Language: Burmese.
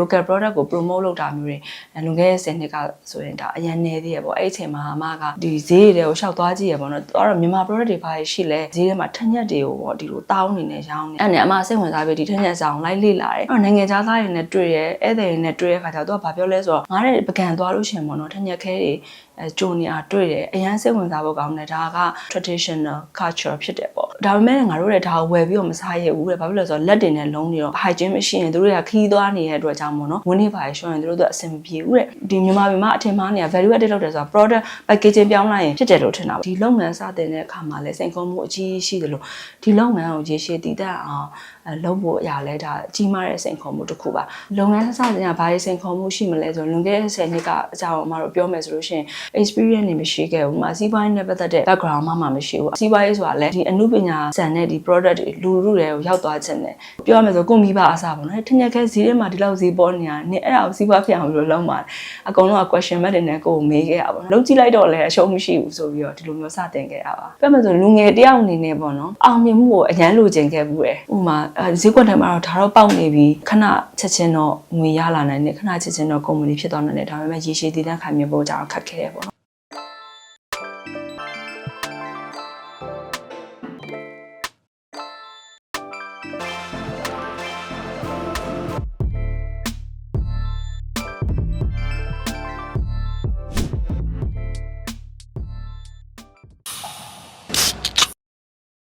local product ကို promote လုပ်တာမျိုးတွေအဲလွန်ခဲ့တဲ့10နှစ်ကဆိုရင်ဒါအရင်နေသေးရပေါ့အဲ့ဒီအချိန်မှာအမကဒီဈေးတွေကိုရှောက်သွားကြည့်ရပေါ့နော်အဲ့တော့မြန်မာ product တွေဘာတွေရှိလဲဈေးထဲမှာထက်ညက်တွေကိုပေါ့ဒီလိုတောင်းနေနေရောင်းနေအဲ့နဲ့အမစိတ်ဝင်စားပြီးဒီထက်ညက်ဆောင်လိုက်လေ့လာတယ်အဲ့တော့နိုင်ငံခြားသားတွေနဲ့တွေ့ရဲဧည့်သည်တွေနဲ့တွေ့ရခါကျတော့သူကဘာပြောလဲဆိုတော့ငါတဲ့ပကံသွားလို့ရှရင်ပေါ့နော်ထက်ညက်ခဲတွေအဲဂျုံနေအားတွေ့တယ်အရန်စိတ်ဝင်စားဖို့ကောင်းတယ်ဒါက traditional culture ဖြစ်တယ်ပေါ့ ဒါပေမဲ့ငါတို့လည်းဒါကိုဝယ်ပြီးတော့မစားရဘူးတဲ့ဘာဖြစ်လဲဆိုတော့လက်တွေနဲ့လုံးနေတော့ hygiene မရှိရင်တို့တွေကခီးသွားနေတဲ့အတွက်ကြောင့်ပေါ့နော်ဝင်းနေပါရရှော့ရင်တို့တို့အဆင်မပြေဘူးတဲ့ဒီမြန်မာပြည်မှာအထင်မှားနေတာ value added လုပ်တယ်ဆိုတာ product packaging ပြောင်းလိုက်ရင်ဖြစ်တယ်လို့ထင်တာပေါ့ဒီလုပ်ငန်းစတင်တဲ့အခါမှာလည်းစိန်ခေါ်မှုအကြီးကြီးရှိတယ်လို့ဒီလုပ်ငန်းကိုရေရှည်တည်တတ်အောင်အဲလုပ်ဖို့အရာလဲဒါအကြီးမားတဲ့စိန်ခေါ်မှုတစ်ခုပါလုပ်ငန်းစတင်ကဘာတွေစိန်ခေါ်မှုရှိမလဲဆိုတော့လွန်ခဲ့တဲ့10နှစ်ကအကြောင်းအမတို့ပြောမယ်ဆိုလို့ရှိရင် experience တွေမရှိခဲ့ဘူး။ဥပမာစီးပွားရေးနဲ့ပတ်သက်တဲ့ background မှမှမရှိဘူး။စီးပွားရေးဆိုတာလည်းဒီအမှုပညာစံတဲ့ဒီ product တွေလူလူတွေကိုရောက်သွားခြင်းတယ်။ပြောရမယ်ဆိုကိုမိဘအစားပေါ့နော်။ထင်ရခဲဈေးထဲမှာဒီလောက်ဈေးပေါ်နေတာ။နင်အဲ့ဒါကိုစီးပွားဖြစ်အောင်လို့လုံးပါတယ်။အကုန်လုံးက question mark တွေနဲ့ကိုယ်ကိုမေးခဲ့ရပါတော့။လုံးကြည့်လိုက်တော့လည်းအရှုံးမရှိဘူးဆိုပြီးတော့ဒီလိုမျိုးစတင်ခဲ့ရပါ။ပြောမယ်ဆိုလူငယ်တယောက်အနေနဲ့ပေါ့နော်။အောင်မြင်မှုကိုအရန်လိုချင်ခဲ့ဘူးတယ်။ဥပမာအဲဈေးကွက်ထဲမှာတော့ဒါတော့ပေါက်နေပြီခဏချက်ချင်းတော့ငွေရလာနိုင်တယ်ခဏချက်ချင်းတော့ကုမ္ပဏီဖြစ်သွားနိုင်တယ်ဒါပေမဲ့ရေရှည်တည်တံ့ခိုင်မြဲဖို့ကြတော့ခက်ခဲတယ်ပေါ့နော်